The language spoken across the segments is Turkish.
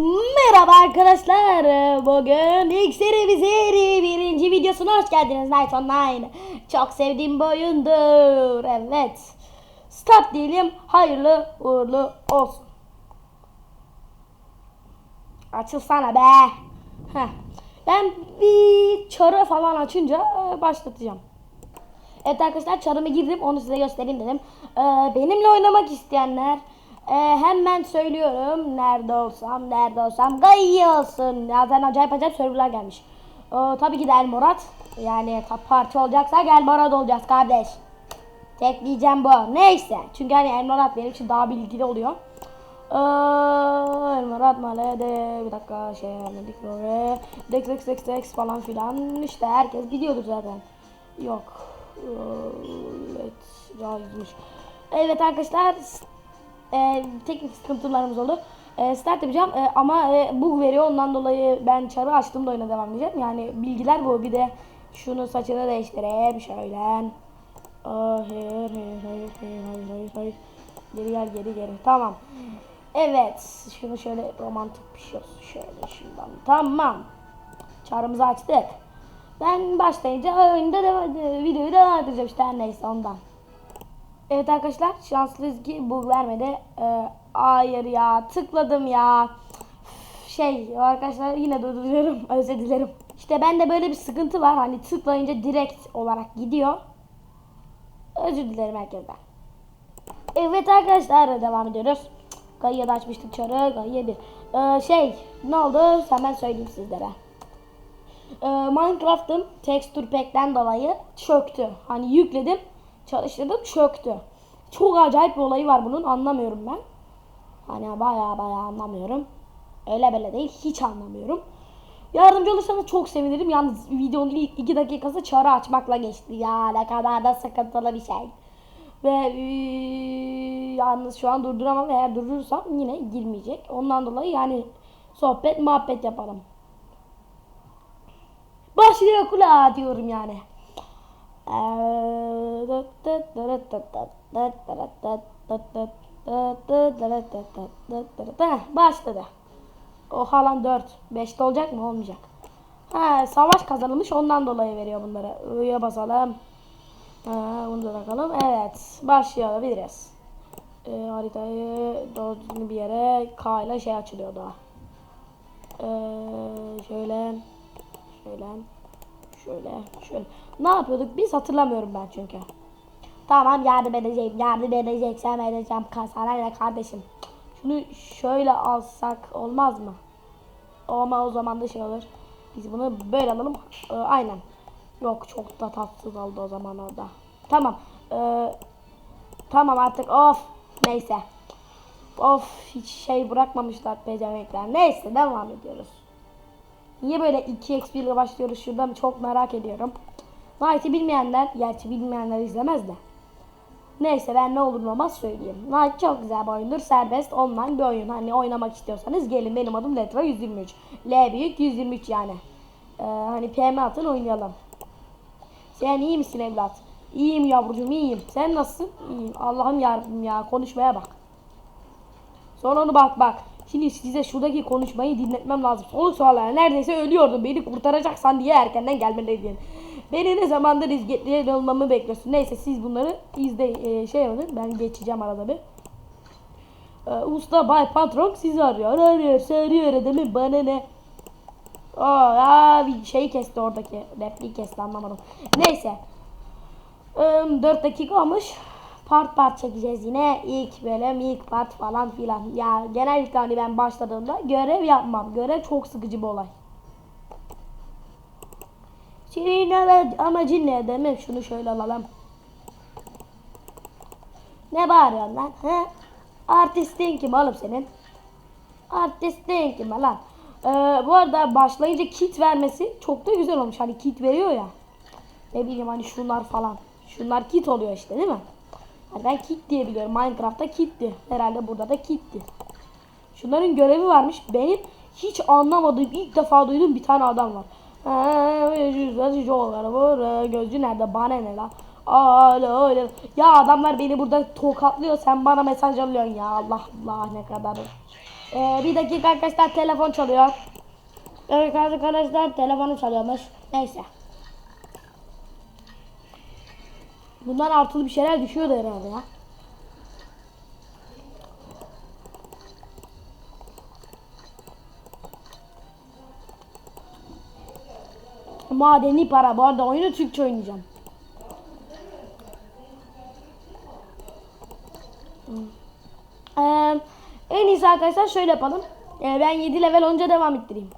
Merhaba arkadaşlar. Bugün serimiz seri birinci videosuna hoş geldiniz Night Online. Çok sevdiğim bir oyundur. Evet. Start diyelim. Hayırlı uğurlu olsun. Açılsana be. Heh. Ben bir çarı falan açınca e, başlatacağım. Evet arkadaşlar çarımı girdim onu size göstereyim dedim. Ee, benimle oynamak isteyenler e, hemen söylüyorum. Nerede olsam nerede olsam gayy olsun. Zaten acayip acayip serverlar gelmiş. Ee, tabii ki de El Murat. Yani parti olacaksa El Murat olacağız kardeş. Tek diyeceğim bu. Neyse. Çünkü hani El Murat benim için daha bilgili oluyor. Ee, El Murat Male'de bir dakika şey vermedik böyle. Dex Dex Dex Dex falan filan. İşte herkes biliyordur zaten. Yok. Evet. Yazmış. Evet arkadaşlar. E, teknik sıkıntılarımız oldu. E, start yapacağım e, ama e, bug veriyor ondan dolayı ben çarı açtım da oyuna devam edeceğim. Yani bilgiler bu. Bir de şunu saçını değiştireyim şöyle. Aa, hayır, hayır, hayır, hayır, hayır, hayır, hayır. Geri gel, geri geri. Tamam. Evet. Şunu şöyle romantik bir şey olsun. Şöyle şundan. Tamam. Çağrımızı açtık. Ben başlayınca oyunda devam, videoyu devam edeceğim işte her neyse ondan. Evet arkadaşlar şanslıyız ki bug vermedi. Ee, hayır ya tıkladım ya. Şey arkadaşlar yine durduruyorum özür dilerim. İşte bende böyle bir sıkıntı var hani tıklayınca direkt olarak gidiyor. Özür dilerim herkesten. Evet arkadaşlar devam ediyoruz. Gayya da açmıştık çarı. Gayya bir. Ee, şey ne oldu hemen söyleyeyim sizlere. Ee, Minecraft'ın texture pack'ten dolayı çöktü. Hani yükledim, çalıştırdım, çöktü. Çok acayip bir olayı var bunun. Anlamıyorum ben. Hani baya baya anlamıyorum. Öyle böyle değil. Hiç anlamıyorum. Yardımcı olursanız çok sevinirim. Yalnız videonun ilk iki dakikası çarı açmakla geçti. Ya ne kadar da sıkıntılı bir şey. Ve eee, yalnız şu an durduramam. Eğer durdurursam yine girmeyecek. Ondan dolayı yani sohbet muhabbet yaparım. Başlıyor kulağa diyorum yani. Başladı. Oha lan 4. 5'te olacak mı? Olmayacak. Ha, savaş kazanılmış ondan dolayı veriyor bunları. I'ya basalım. Ha, bunu da takalım. Evet. Başlayabiliriz. Ee, haritayı doğru bir yere K ile şey açılıyor daha. Ee, şöyle şöyle şöyle şöyle. Ne yapıyorduk biz hatırlamıyorum ben çünkü. Tamam yardım edeceğim yardım edeceksem edeceğim kasarayla kardeşim. Şunu şöyle alsak olmaz mı? Ama o zaman da şey olur. Biz bunu böyle alalım. Ee, aynen. Yok çok da tatsız oldu o zaman orada. Tamam. Ee, tamam artık of. Neyse. Of hiç şey bırakmamışlar pezevenkler. Neyse devam ediyoruz. Niye böyle 2 XP ile başlıyoruz şuradan çok merak ediyorum. Knight'ı bilmeyenler, gerçi bilmeyenler izlemez de. Neyse ben ne olur ne olmaz söyleyeyim. Knight çok güzel bir oyundur. Serbest online bir oyun. Hani oynamak istiyorsanız gelin benim adım Letra 123. L büyük 123 yani. Ee, hani PM atın oynayalım. Sen iyi misin evlat? İyiyim yavrucuğum iyiyim. Sen nasılsın? İyiyim. Allah'ım yarabbim ya konuşmaya bak. Sonra onu bak bak. Şimdi size şuradaki konuşmayı dinletmem lazım. Soru sorular neredeyse ölüyordum. Beni kurtaracaksan diye erkenden gelmeliydin. Beni ne zamandır izgetleyen olmamı bekliyorsun. Neyse siz bunları izle e, şey yapın. Ben geçeceğim arada bir. Ee, usta Bay Patron sizi arıyor. Arıyor, arıyor adamı bana ne? Aa, aa, bir şey kesti oradaki. Repliği kesti anlamadım. Neyse. 4 dakika olmuş. Part part çekeceğiz yine. İlk bölüm, ilk part falan filan. Ya genellikle hani ben başladığımda görev yapmam. Görev çok sıkıcı bir olay. Senin ama- amacın ne demem? Şunu şöyle alalım. Ne bağırıyorsun lan? He? Artistin kim oğlum senin? Artistin kim lan? Ee, bu arada başlayınca kit vermesi çok da güzel olmuş. Hani kit veriyor ya. Ne bileyim hani şunlar falan. Şunlar kit oluyor işte değil mi? Ben kit diye biliyorum. Minecraft'ta kitti. Herhalde burada da kitti. Şunların görevi varmış. Benim hiç anlamadığım ilk defa duyduğum bir tane adam var. Gözcü nerede? Bana ne la? Alo, öyle. Ya adamlar beni burada tokatlıyor. Sen bana mesaj alıyorsun ya. Allah Allah ne kadar Ee, bir dakika arkadaşlar telefon çalıyor. Evet arkadaşlar telefonu çalıyormuş. Neyse. Bundan artılı bir şeyler düşüyordu herhalde ya. Madeni para. Bu arada oyunu Türkçe oynayacağım. Ee, en iyisi arkadaşlar şöyle yapalım. Ee, ben 7 level olunca devam ettireyim.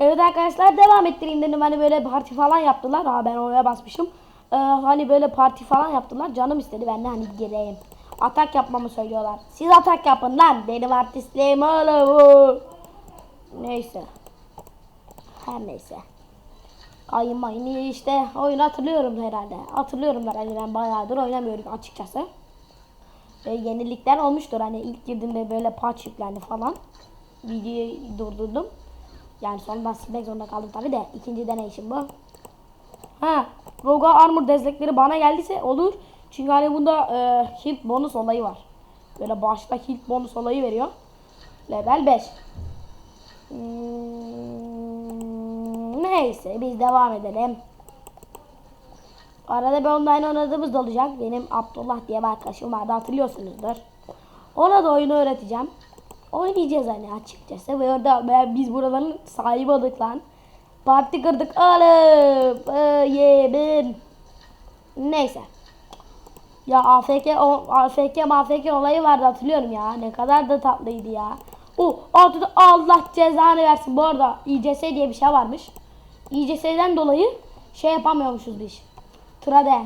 Evet arkadaşlar devam ettireyim dedim. Hani böyle parti falan yaptılar. Aa ben oraya basmışım. Ee, hani böyle parti falan yaptılar. Canım istedi ben de hani gireyim. Atak yapmamı söylüyorlar. Siz atak yapın lan. Benim artistliğim bu. Neyse. Her neyse. Ayın mayın işte oyunu hatırlıyorum herhalde. Hatırlıyorum da hani ben bayağıdır oynamıyorum açıkçası. Ve yenilikler olmuştur hani ilk girdiğimde böyle patch yüklendi falan. Videoyu durdurdum. Yani sonradan silmek zorunda kaldım tabi de ikinci deneyişim bu. Ha, Roga Armor destekleri bana geldiyse olur. Çünkü hani bunda e, hit bonus olayı var. Böyle başta hit bonus olayı veriyor. Level 5. Hmm, neyse biz devam edelim. Arada bir online oynadığımız da olacak. Benim Abdullah diye bir arkadaşım vardı hatırlıyorsunuzdur. Ona da oyunu öğreteceğim. Oynayacağız hani açıkçası. Ve orada biz buraların sahibi olduk lan. Parti kırdık. Ee, yemin. Neyse. Ya AFK, o, AFK mafk olayı vardı hatırlıyorum ya. Ne kadar da tatlıydı ya. O altıda Allah cezanı versin. Bu arada İCS diye bir şey varmış. İCS'den dolayı şey yapamıyormuşuz biz. Trade,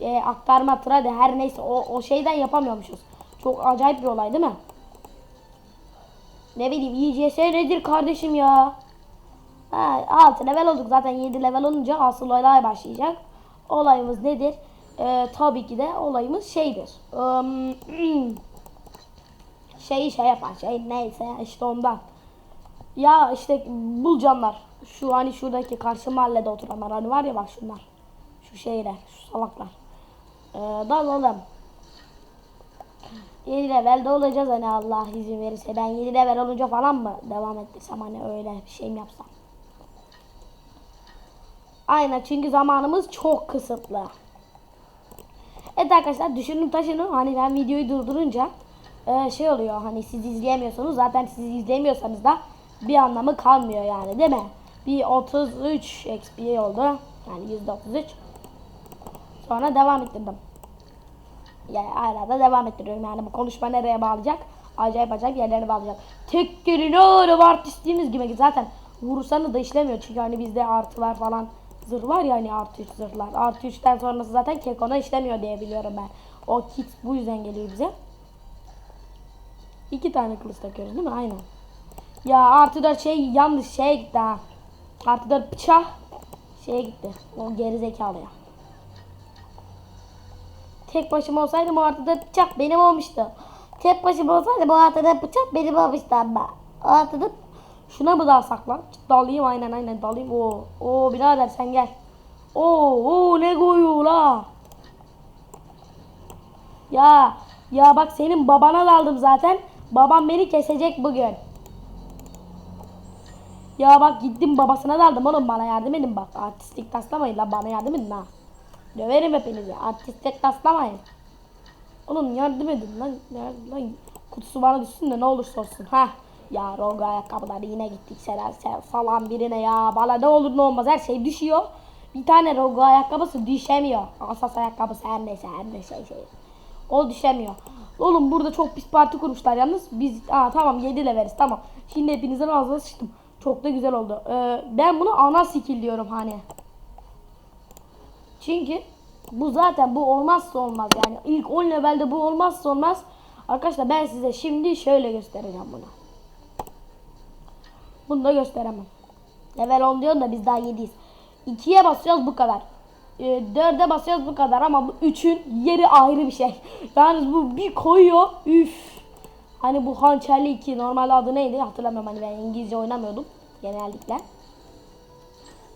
e, aktarma trade her neyse o, o şeyden yapamıyormuşuz. Çok acayip bir olay değil mi? Ne bileyim İCS nedir kardeşim ya? Ha, 6 level olduk zaten 7 level olunca asıl olay başlayacak. Olayımız nedir? Ee, tabii ki de olayımız şeydir. Um, şey şey yapan şey neyse işte ondan. Ya işte bulcanlar. Şu hani şuradaki karşı mahallede oturanlar hani var ya bak şunlar. Şu şeyler, şu salaklar. Ee, dalalım. 7 levelde olacağız hani Allah izin verirse. Ben 7 level olunca falan mı devam ettirsem hani öyle bir şey mi yapsam? Aynen çünkü zamanımız çok kısıtlı. Evet arkadaşlar düşünün taşının hani ben videoyu durdurunca e, şey oluyor hani siz izleyemiyorsanız zaten siz izleyemiyorsanız da bir anlamı kalmıyor yani değil mi? Bir 33 XP oldu. Yani %33. Sonra devam ettirdim. Yani hala da devam ettiriyorum yani bu konuşma nereye bağlayacak? Acayip acayip yerlere bağlayacak. Tek gelin öyle artistliğimiz gibi zaten vurursanız da işlemiyor çünkü hani bizde artılar falan zırh var ya hani artı 3 zırhlar. Artı 3'ten sonrası zaten kekona işlemiyor diye biliyorum ben. O kit bu yüzden geliyor bize. İki tane kılıç takıyoruz değil mi? Aynen. Ya artı 4 şey yanlış şeye gitti ha. Artı 4 bıçak şeye gitti. O geri zekalı ya. Tek başıma olsaydım o artı 4 bıçak benim olmuştu. Tek başıma olsaydı bu artı 4 bıçak benim olmuştu ama. O artı 4 Şuna mı dalsak lan? Dalayım aynen aynen dalayım. Oo, oo birader sen gel. Oo, oo ne koyuyor la? Ya, ya bak senin babana daldım zaten. Babam beni kesecek bugün. Ya bak gittim babasına daldım oğlum bana yardım edin bak. Artistlik taslamayın la bana yardım edin ha. Döverim hepinizi. Artistlik taslamayın. Oğlum yardım edin lan. Yardım, lan. Kutusu bana düşsün de ne olursa olsun. Ha. Ya Roga ayakkabıları yine gittik Serel falan birine ya. Bana ne olur ne olmaz her şey düşüyor. Bir tane Roga ayakkabısı düşemiyor. Asas ayakkabısı her neyse her neyse şey. O düşemiyor. Oğlum burada çok pis parti kurmuşlar yalnız. Biz aa, tamam 7 leveliz tamam. Şimdi hepinizin ağzına sıçtım. Çok da güzel oldu. Ee, ben bunu ana skill diyorum hani. Çünkü bu zaten bu olmazsa olmaz yani. ilk 10 levelde bu olmazsa olmaz. Arkadaşlar ben size şimdi şöyle göstereceğim bunu. Bunu da gösteremem. Level 10 diyorsun da biz daha 7'yiz. 2'ye basıyoruz bu kadar. E, 4'e basıyoruz bu kadar ama bu 3'ün yeri ayrı bir şey. Yani bu bir koyuyor. Üf. Hani bu hançerli 2 normalde adı neydi hatırlamıyorum hani ben İngilizce oynamıyordum genellikle.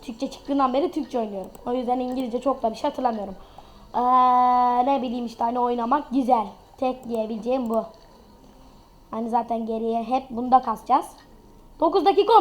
Türkçe çıktığından beri Türkçe oynuyorum. O yüzden İngilizce çok da bir şey hatırlamıyorum. Ee, ne bileyim işte hani oynamak güzel. Tek diyebileceğim bu. Hani zaten geriye hep bunda kasacağız. 9 dakika